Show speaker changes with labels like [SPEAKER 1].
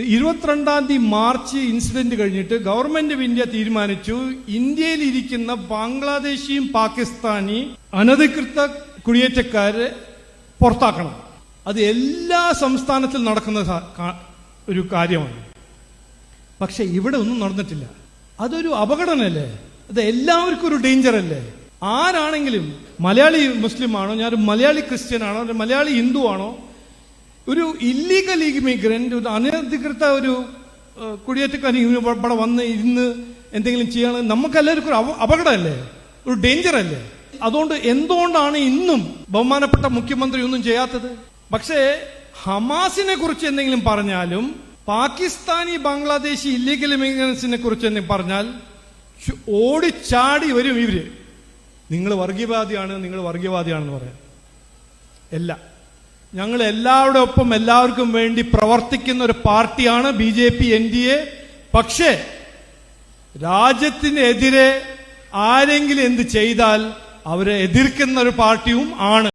[SPEAKER 1] ഇരുപത്തിരണ്ടാം തീയതി March incident കഴിഞ്ഞിട്ട് ഗവൺമെന്റ് ഓഫ് ഇന്ത്യ തീരുമാനിച്ചു. ഇന്ത്യയിൽ ഇരിക്കുന്ന ബംഗ്ലാദേശിയും പാകിസ്ഥാനി അനധികൃത കുടിയേറ്റക്കാരെ പുറത്താക്കണം. അത് എല്ലാ സംസ്ഥാനത്തിൽ നടക്കുന്ന ഒരു കാര്യമാണ്. പക്ഷെ ഇവിടെ ഒന്നും നടന്നിട്ടില്ല. അതൊരു അപകടനല്ലേ അത് എല്ലാവർക്കും ഒരു ഡേഞ്ചർ അല്ലേ ആരാണെങ്കിലും മലയാളി മുസ്ലിം ആണോ ഞാനൊരു മലയാളി ക്രിസ്ത്യൻ ആണോ മലയാളി ഹിന്ദു ആണോ ഒരു ഇല്ലീഗൽ ഇമിഗ്രന്റ് ഒരു അനധികൃത ഒരു കുടിയേറ്റക്കാരി ഇവിടെ വന്ന് ഇരുന്ന് എന്തെങ്കിലും ചെയ്യണം നമുക്കെല്ലാവർക്കും ഒരു അപ- അപകടമല്ലേ? ഒരു ഡേഞ്ചർ അല്ലേ അതുകൊണ്ട് എന്തുകൊണ്ടാണ് ഇന്നും ബഹുമാനപ്പെട്ട മുഖ്യമന്ത്രി ഒന്നും ചെയ്യാത്തത്? പക്ഷേ ഹമാസിനെ കുറിച്ച് എന്തെങ്കിലും പറഞ്ഞാലും പാകിസ്ഥാനി ബംഗ്ലാദേശി ഇല്ലീഗൽ ഇമിഗ്രൻസിനെ കുറിച്ച് എന്തെങ്കിലും പറഞ്ഞാൽ ഓടിച്ചാടി വരും ഇവർ. നിങ്ങൾ വർഗീയവാദിയാണ് നിങ്ങൾ വർഗീയവാദിയാണെന്ന് പറയാം. അല്ല ഞങ്ങൾ എല്ലാവരുടെ ഒപ്പം എല്ലാവർക്കും വേണ്ടി പ്രവർത്തിക്കുന്ന ഒരു പാർട്ടിയാണ് B J P N D A. പക്ഷേ രാജ്യത്തിനെതിരെ ആരെങ്കിലും എന്ത് ചെയ്താൽ അവരെ എതിർക്കുന്ന ഒരു പാർട്ടിയും ആണ്.